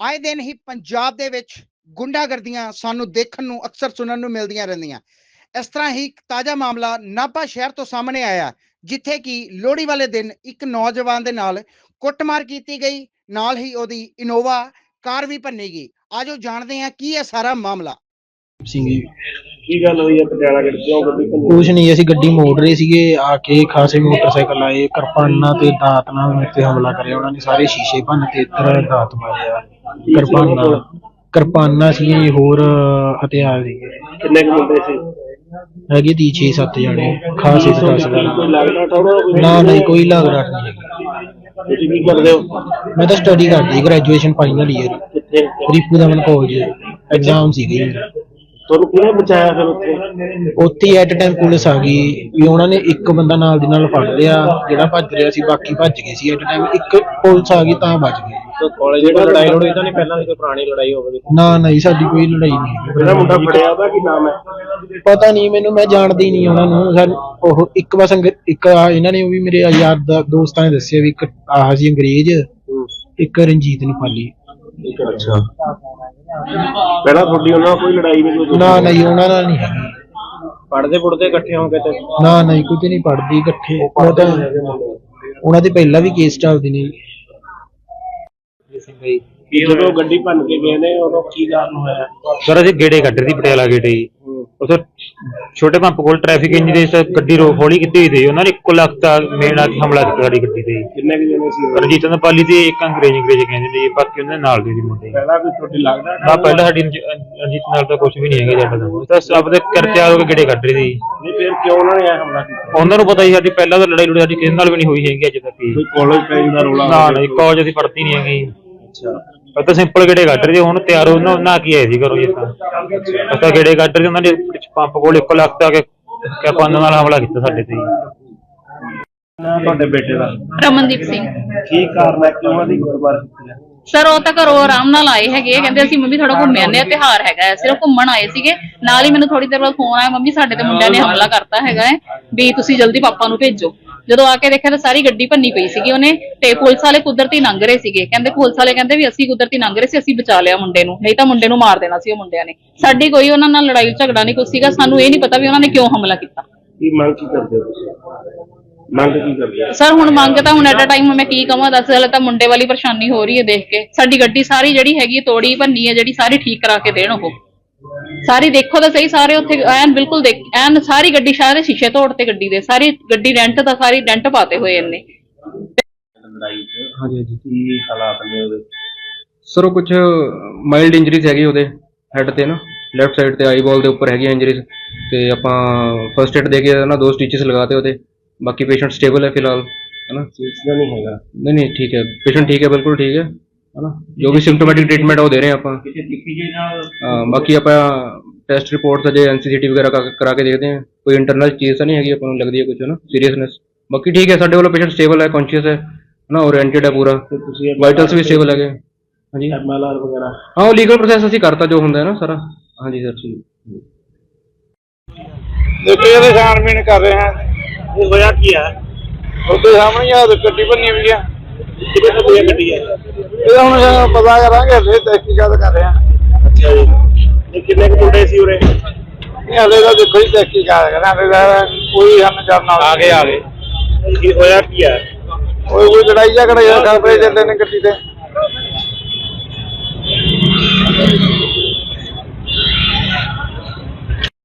ਆਏ ਦਿਨ ਹੀ ਪੰਜਾਬ ਦੇ ਵਿੱਚ ਗੁੰਡਾਗਰਦੀਆਂ ਸਾਨੂੰ ਦੇਖਣ ਨੂੰ ਅਕਸਰ ਸੁਣਨ ਨੂੰ ਮਿਲਦੀਆਂ ਰਹਿੰਦੀਆਂ। ਇਸ ਤਰ੍ਹਾਂ ਹੀ ਇੱਕ ਤਾਜ਼ਾ ਮਾਮਲਾ ਨਾਭਾ ਸ਼ਹਿਰ ਤੋਂ ਸਾਹਮਣੇ ਆਇਆ ਜਿੱਥੇ ਕਿ ਲੋਹੜੀ ਵਾਲੇ ਦਿਨ ਇੱਕ ਨੌਜਵਾਨ ਦੇ ਨਾਲ ਕੁੱਟਮਾਰ ਕੀਤੀ ਗਈ ਨਾਲ ਹੀ ਉਹਦੀ ਇਨੋਵਾ ਕਾਰ ਵੀ ਭੰਨੀ ਗਈ। ਆਜੋ ਜਾਣਦੇ ਹਾਂ ਕੀ ਹੈ ਸਾਰਾ ਮਾਮਲਾ। ਸਿੰਘ ਕੀ ਗੱਲ ਹੋਈ ਹੈ ਪਟਿਆਲਾ ਗੇਟ ਕਿਉਂ ਗੱਡੀ ਭੰਨੀ ਕੁਛ ਨਹੀਂ ਅਸੀਂ ਗੱਡੀ ਮੋੜ ਰਹੇ ਸੀਗੇ ਆ ਕੇ ਖਾਸੇ ਮੋਟਰਸਾਈਕਲ ਆਏ ਕਿਰਪਾਨਾਂ ਤੇ ਦਾਤ ਨਾਲ ਮੇਰੇ ਤੇ ਹਮਲਾ ਕਰਿਆ ਉਹਨਾਂ ਨੇ ਸਾਰੇ ਸ਼ੀਸ਼ੇ ਭੰਨ ਤੇ ਇੱਧਰ ਦਾਤ ਮਾਰਿਆ ਕਿਰਪਾਨਾਂ। ਕਿਰਪਾਨਾਂ ਸੀ ਹੋਰ ਹਥਿਆਰ ਸੀਗੇ। ਕਿੰਨੇ ਕੁ ਮੁੰਡੇ ਸੀ? ਹੈਗੇ ਤੀ 6-7 ਜਣੇ। ਖਾਸੇ ਤੇ ਦਸ ਕੋਈ ਥੋੜਾ ਨਾ ਨਹੀਂ ਕੋਈ ਲਾਗ ਰਾਟ ਨਹੀਂ ਤੁਸੀਂ ਕੀ ਕਰਦੇ ਹੋ? ਮੈਂ ਤਾਂ ਸਟੱਡੀ ਕਰਦੀ ਗ੍ਰੈਜੂਏਸ਼ਨ ਫਾਈਨਲ ਈਅਰ ਕਿੱਥੇ? ਰਿਪੂ ਦਮਨ ਕਾਲਜ ਐਗਜ਼ਾਮ ਸੀਗੇ। ਤੁਹਾਨੂੰ ਕਿਹਨੇ ਬਚਾਇਆ ਫਿਰ ਉੱਥੇ? ਉੱਥੇ ਐਟ ਟਾਈਮ ਪੁਲਿਸ ਆ ਗਈ। ਵੀ ਉਹਨਾਂ ਨੇ ਇੱਕ ਬੰਦਾ ਨਾਲ ਦੀ ਨਾਲ ਫੜ ਲਿਆ ਜਿਹੜਾ ਭੱਜ ਰਿਹਾ ਸੀ ਬਾਕੀ ਭੱਜ ਗਏ ਸੀ। ਐਟ ਟਾਈਮ ਇੱਕ ਪੁਲਿਸ ਆ ਗਈ ਤਾਂ ਬਚ ਗਏ। ਕਾਲਜ ਜਿਹੜਾ ਲੜਾਈ ਹੋਈ ਤਾਂ ਨਹੀਂ ਪਹਿਲਾਂ ਦੀ ਕੋਈ ਪੁਰਾਣੀ ਲੜਾਈ ਹੋਵੇ ਨਾ ਨਹੀਂ ਸਾਡੀ ਕੋਈ ਲੜਾਈ ਨਹੀਂ ਜਿਹੜਾ ਮੁੰਡਾ ਫੜਿਆ ਉਹਦਾ ਕੀ ਨਾਮ ਹੈ? ਪਤਾ ਨਹੀਂ ਮੈਨੂੰ ਮੈਂ ਜਾਣਦਾ ਨਹੀਂ ਉਹਨਾਂ ਨੂੰ। ਸਰ ਉਹ ਇੱਕ ਬਸ ਅੰਗ- ਇੱਕ ਇਹਨਾਂ ਨੇ ਉਹ ਵੀ ਮੇਰੇ ਯਾਰ ਦਾ ਦੋਸਤਾਂ ਨੇ ਦੱਸਿਆ ਵੀ ਇੱਕ ਆਹ ਸੀ ਅੰਗਰੇਜ਼ ਇੱਕ ਰਣਜੀਤ ਨਿਪਾਲੀ। ਅੱਛਾ। ਪਹਿਲਾਂ ਤੁਹਾਡੀ ਉਹਨਾਂ ਨਾਲ ਕੋਈ ਲੜਾਈ ਨਹੀਂ ਕੋਈ ਨਾ ਨਹੀਂ ਉਹਨਾਂ ਨਾਲ ਨਹੀਂ ਹੈਗੀ ਪੜਦੇ ਪੁੜਦੇ ਇਕੱਠੇ ਹੋ ਕੇ ਤੇ? ਨਾ ਨਹੀਂ ਕੁਝ ਨਹੀਂ ਪੜਦੀ ਇਕੱਠੇ। ਉਹ ਤਾਂ ਉਹਨਾਂ ਦੇ ਪਹਿਲਾਂ ਵੀ ਕੇਸ ਚੱਲਦੇ ਨੇ ਕੀ ਜਦੋਂ ਗੱਡੀ ਭੰਨ ਕੇ ਗਏ ਨੇ ਉਦੋਂ ਕੀ ਕਾਰਨ ਹੋਇਆ? ਸਰ ਅਸੀਂ ਗੇੜੇ ਕੱਢ ਰਹੇ ਸੀ ਪਟਿਆਲਾ ਗੇੜੇ ਜੀ। ਉਥੇ ਛੋਟੇ ਪੰਪ ਕੋਲ ਟ੍ਰੈਫਿਕ ਇੰਜੀਨੀਅਰ ਤੇ ਗੱਡੀ ਰੋ ਹੌਲੀ ਕੀਤੀ ਹੋਈ ਸੀ। ਉਹਨਾਂ ਨੇ ਇੱਕੋ ਲੱਖ ਦਾ ਮੇਨ ਆ ਕੇ ਹਮਲਾ ਕੀਤਾ ਸਾਡੀ ਗੱਡੀ ਤੇ ਜੀ। ਕਿੰਨੇ ਕੁ ਜਣੇ ਸੀ? ਉਹ? ਰਣਜੀਤ ਦਾ ਪਾਲੀ ਤੇ ਇੱਕ ਅੰਗਰੇਜ਼ ਅੰਗਰੇਜ਼ ਕਹਿੰਦੇ ਨੇ ਜੀ ਬਾਕੀ ਉਹਨਾਂ ਦੇ ਨਾਲ ਦੇ ਸੀ ਮੁੰਡੇ ਪਹਿਲਾਂ ਵੀ ਤੁਹਾਡੀ ਲੱਗਦਾ ਨਾ ਪਹਿਲਾਂ ਸਾਡੀ ਰਣਜੀ- ਰਣਜੀਤ ਨਾਲ ਤਾਂ ਕੁਝ ਵੀ ਨਹੀਂ ਹੈਗਾ ਜੱਟ ਦਾ। ਉਹ ਤਾਂ ਸਭ ਦੇ ਕਰ ਤਿਆਰ ਹੋ ਕੇ ਗੇੜੇ ਕੱਢ ਰਹੇ ਸੀ ਨਹੀਂ ਫਿਰ ਕਿਉਂ ਉਹਨਾਂ ਨੇ ਇਹ ਹਮਲਾ ਕੀਤਾ? ਉਹਨਾਂ ਨੂੰ ਪਤਾ ਸੀ ਸਾਡੀ ਪਹਿਲਾਂ ਤਾਂ ਲੜਾਈ ਲੜੀ ਸਾਡੀ ਕਿਸੇ ਨਾਲ ਵੀ ਨਹੀਂ ਹੋਈ ਹੈਗੀ ਅੱਜ ਤੱਕ ਜੀ। ਕੋਈ ਕਾਲਜ ਟਾਈਮ ਦਾ ਰੋਲਾ ਨਾ ਨਹੀਂ ਕਾਲਜ ਅਸੀਂ ਪੜ੍ਹਦੀ ਨਹੀਂ ਹੈਗੀ। ਅੱਛਾ। ਉਹ ਤਾਂ ਸਿੰਪਲ ਗੇੜੇ ਕੱਢ ਰਹੇ ਸੀ ਹੁਣ ਤਿਆਰ ਹੋ ਨਾ ਨਾ ਕੀ ਆਏ ਸੀ ਘਰੋਂ ਜੀ ਤਾਂ ਅਸਾਂ ਗੇੜੇ ਕੱਢ ਰਹੇ ਸੀ, ਉਹਨਾਂ ਨੇ ਪੰਪ ਕੋਲ ਇੱਕ ਲੱਖ ਤੇ ਆ ਕੇ ਨਾਲ ਹਮਲਾ ਕੀਤਾ ਸਾਡੇ ਤੇ ਜੀ। ਨਾ ਤੁਹਾਡੇ ਬੇਟੇ ਦਾ? ਰਮਨਦੀਪ ਸਿੰਘ। ਕੀ ਕਾਰਨ ਹੈ? ਕਿਉਂ ਉਹਦੀ ਗੁਰਬਾਰ ਕੀਤੀ ਹੈ ਸਰ ਉਹ ਤਾਂ ਘਰੋਂ ਆਰਾਮ ਨਾਲ ਆਏ ਹੈਗੇ ਕਹਿੰਦੇ ਅਸੀਂ ਮੰਮੀ ਥੋੜਾ ਘੁੰਮੇ ਆਨੇ ਆ ਤਿਹਾਰ ਹੈਗਾ ਹੈ। ਸਿਰਫ ਘੁੰਮਣ ਆਏ ਸੀਗੇ। ਨਾਲ ਹੀ ਮੈਨੂੰ ਥੋੜੀ ਦੇਰ ਬਾਅਦ ਫੋਨ ਆਇਆ ਮੰਮੀ ਸਾਡੇ ਤੇ ਮੁੰਡਿਆਂ ਨੇ ਹਮਲਾ ਕਰਤਾ ਹੈਗਾ ਹੈ। ਵੀ ਤੁਸੀਂ ਜਲਦੀ ਪਾਪਾ ਨੂੰ ਭੇਜੋ। ਜਦੋਂ ਆ ਕੇ ਦੇਖਿਆ ਤਾਂ ਸਾਰੀ ਗੱਡੀ ਭੰਨੀ ਪਈ ਸੀਗੀ ਉਹਨੇ ਤੇ ਪੁਲਿਸ ਵਾਲੇ ਕੁਦਰਤੀ ਲੰਘ ਰਹੇ ਸੀਗੇ। ਕਹਿੰਦੇ ਪੁਲਿਸ ਵਾਲੇ ਕਹਿੰਦੇ ਵੀ ਅਸੀਂ ਕੁਦਰਤੀ ਲੰਘ ਰਹੇ ਸੀ ਅਸੀਂ ਬਚਾ ਲਿਆ ਮੁੰਡੇ ਨੂੰ। ਨਹੀਂ ਤਾਂ ਮੁੰਡੇ ਨੂੰ ਮਾਰ ਦੇਣਾ ਸੀ ਉਹ ਮੁੰਡਿਆਂ ਨੇ। ਸਾਡੀ ਕੋਈ ਉਹਨਾਂ ਨਾਲ ਲੜਾਈ ਝਗੜਾ ਨਹੀਂ ਕੁਛ ਸੀਗਾ। ਸਾਨੂੰ ਇਹ ਨਹੀਂ ਪਤਾ ਵੀ ਉਹਨਾਂ ਨੇ ਕਿਉਂ ਹਮਲਾ ਕੀਤਾ। ਕੀ ਮੰਗ ਕੀ ਕਰਦੇ ਹੋ ਤੁਸੀਂ? ਮੰਗ ਕੀ ਕਰਦੇ ਹੋ? ਸਰ ਹੁਣ ਮੰਗ ਤਾਂ ਹੁਣ ਐਟ ਅ ਟਾਈਮ ਮੈਂ ਕੀ ਕਵਾਂ? ਦੱਸ ਹਲੇ ਤਾਂ ਮੁੰਡੇ ਵਾਲੀ ਪਰੇਸ਼ਾਨੀ ਹੋ ਰਹੀ ਹੈ ਦੇਖ ਕੇ। ਸਾਡੀ ਗੱਡੀ ਸਾਰੀ ਜਿਹੜੀ ਹੈਗੀ ਤੋੜੀ ਭੰਨੀ ਹੈ ਜਿਹੜੀ ਸਾਰੀ ਠੀਕ ਕਰਾ ਕੇ ਦੇਣ ਉਹ। ਸਾਰੀ ਦੇਖੋ ਤਾਂ ਸਹੀ ਸਾਰੇ ਉੱਥੇ ਐਨ ਬਿਲਕੁਲ ਦੇਖ ਐਨ ਸਾਰੀ ਗੱਡੀ ਸ਼ਾਇਦ ਸ਼ੀਸ਼ੇ ਤੋੜਤੇ ਗੱਡੀ ਦੇ ਸਾਰੀ ਗੱਡੀ ਰੈਂਟ ਦਾ ਸਾਰੀ ਡੈਂਟ ਪਾਤੇ ਹੋਏ ਇਹਨੇ ਲੜਾਈ ਚ ਹਾਂਜੀ ਹਾਂਜੀ। ਕੀ ਹਾਲਾਤ ਨੇ ਉਹਦੇ? ਸਰ ਉਹ ਕੁਝ ਮਾਈਲਡ ਇੰਜਰੀਜ਼ ਹੈਗੀ ਉਹਦੇ ਹੈਡ ਤੇ ਨਾ ਲੈਫਟ ਸਾਈਡ ਤੇ ਆਈ ਬਾਲ ਦੇ ਉੱਪਰ ਹੈਗੀ ਇੰਜਰੀਜ਼ ਤੇ ਆਪਾਂ ਫਰਸਟ ਏਡ ਦੇ ਕੇ ਨਾ ਦੋ ਸਟਿਚਸ ਲਗਾਤੇ ਉਹਦੇ ਬਾਕੀ ਪੇਸ਼ੈਂਟ ਸਟੇਬਲ ਹੈ ਫਿਲਹਾਲ ਹੈ ਨਾ? ਸੀਰੀਅਸ ਤਾਂ ਨਹੀਂ ਹੈਗਾ। ਨਹੀਂ ਨਹੀਂ ਠੀਕ ਹੈ। ਪੇਸ਼ੈਂਟ ਠੀਕ ਹੈ ਬਿਲਕੁਲ ਠੀਕ ਹੈ। ਹੈ ਨਾ ਜੋ ਵੀ ਸਿੰਪਟੋਮੈਟਿਕ ਟ੍ਰੀਟਮੈਂਟ ਉਹ ਦੇ ਰਹੇ ਹਾਂ ਆਪਾਂ। ਕਿਸੇ ਦਿੱਕੀ ਜੀ ਨਾਲ ਹਾਂ, ਬਾਕੀ ਆਪਾਂ ਟੈਸਟ ਰਿਪੋਰਟਸ ਅਜੇ ਐਨਸੀਸੀਟੀ ਵਗੈਰਾ ਕਰਾ- ਕਰਾ ਕੇ ਦੇਖਦੇ ਹਾਂ। ਕੋਈ ਇੰਟਰਨਲ ਚੀਜ਼ ਤਾਂ ਨਹੀਂ ਹੈਗੀ ਆਪਾਂ ਨੂੰ ਲੱਗਦੀ ਹੈ ਕੁਝ ਨਾ ਸੀਰੀਅਸਨੈਸ ਬਾਕੀ ਠੀਕ ਹੈ ਸਾਡੇ ਵੱਲੋਂ ਪੇਸ਼ੈਂਟ ਸਟੇਬਲ ਹੈ ਕੌਨਸ਼ੀਅਸ ਹੈ ਹੈ ਨਾ ਓਰੀਐਂਟਡ ਹੈ ਪੂਰਾ। ਤੇ ਤੁਸੀਂ ਵਾਈਟਲਸ ਵੀ ਸਟੇਬਲ ਹੈਗੇ। ਹਾਂਜੀ। ਐਮਐਲਆਰ ਵਗੈਰਾ। ਹਾਂ ਉਹ ਲੀਗਲ ਪ੍ਰੋਸੈਸ ਅਸੀਂ ਕਰਤਾ ਜੋ ਹੁੰਦਾ ਹੈ ਨਾ ਸਾਰਾ। ਹਾਂਜੀ ਸਰ ਜੀ ਦੇਖੋ ਇਹਦੇ ਛਾਣਬੀਣ ਕਰ ਰਹੇ ਹਾਂ। ਇਹ ਹੋਇਆ ਕੀ ਹੈ? ਉਹਦੇ ਸਾਹਮਣੇ ਹੀ ਆ ਗੱਡੀ ਬੰਨੀ ਹੋਈ ਆ। ਕਿੰਨੇ ਕੁ ਮੁੰਡੇ ਸੀ ਉਰੇ? ਇਹ ਹਲੇ ਤਾਂ ਦੇਖੋ ਜੀ ਤਹਿਕੀਕਾਤ ਕਰਾਂਗੇ ਕੋਈ ਸਾਨੂੰ ਜਾਣਨਾ ਆ ਗਏ ਆ ਕੀ ਹੋਇਆ ਕੀ ਕੋਈ ਕੋਈ ਲੜਾਈ ਝਗੜਾ ਯਾਰ ਕਰ ਪਏ ਜਾਂਦੇ ਨੇ ਗੱਡੀ ਤੇ।